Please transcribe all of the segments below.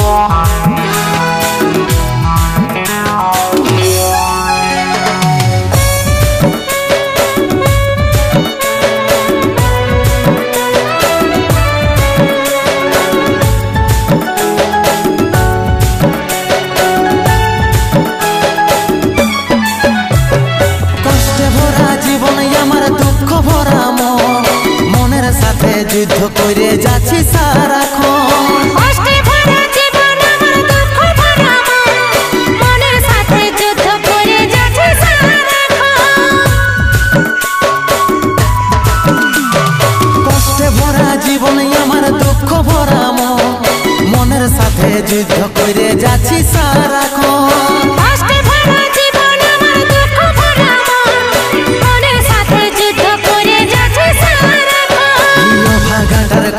Yeah.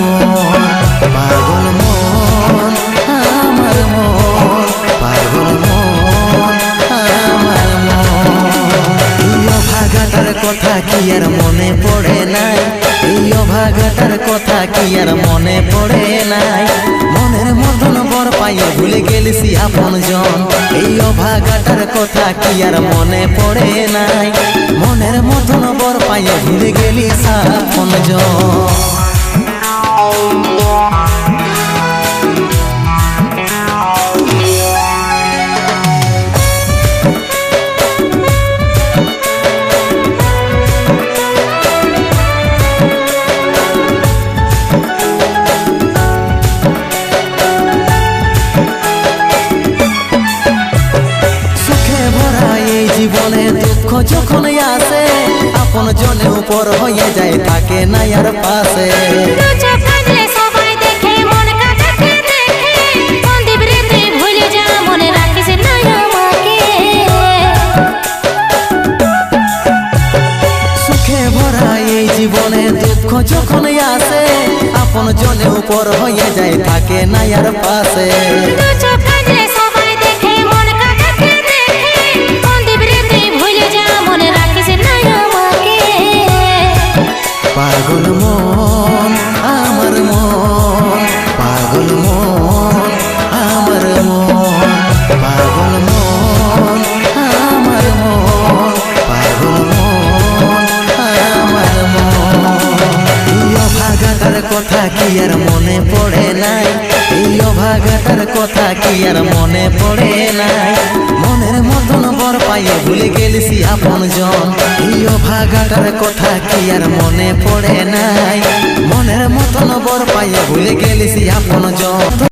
মন পাগল মন আমার মন পাগল মন আমার মন অভাগাটার কথা কি আর মনে পড়ে নাই? এই অভাগাটার কথা কি আর মনে পড়ে নাই? মনের মতন বর পাইয়ে ভুলে গেলিস আপন জন এই অভাগাটার কথা কি আর মনে পড়ে নাই মনের মতন বর পাইয়ে ভুলে গেলিস আপন জন যখন আসে আপন জনে উপর হয়ে যায় থাকে না আর পাশে। জীবনে দুঃখ যখন আসে আপন জনে উপর হয়ে যায় থাকে না আর পাশে। অভাগাটার কথা কি আর মনে পড়ে নাই? এই অভাগাটার কথা কি আর মনে পড়ে নাই? মনের মতন বর পাইয়ে ভুলে গেলিছি আপন জন। এই অভাগাটার কথা কি আর মনে পড়ে নাই? মনের মতন বর পাইয়ে ভুলে গেলিছি আপন জন।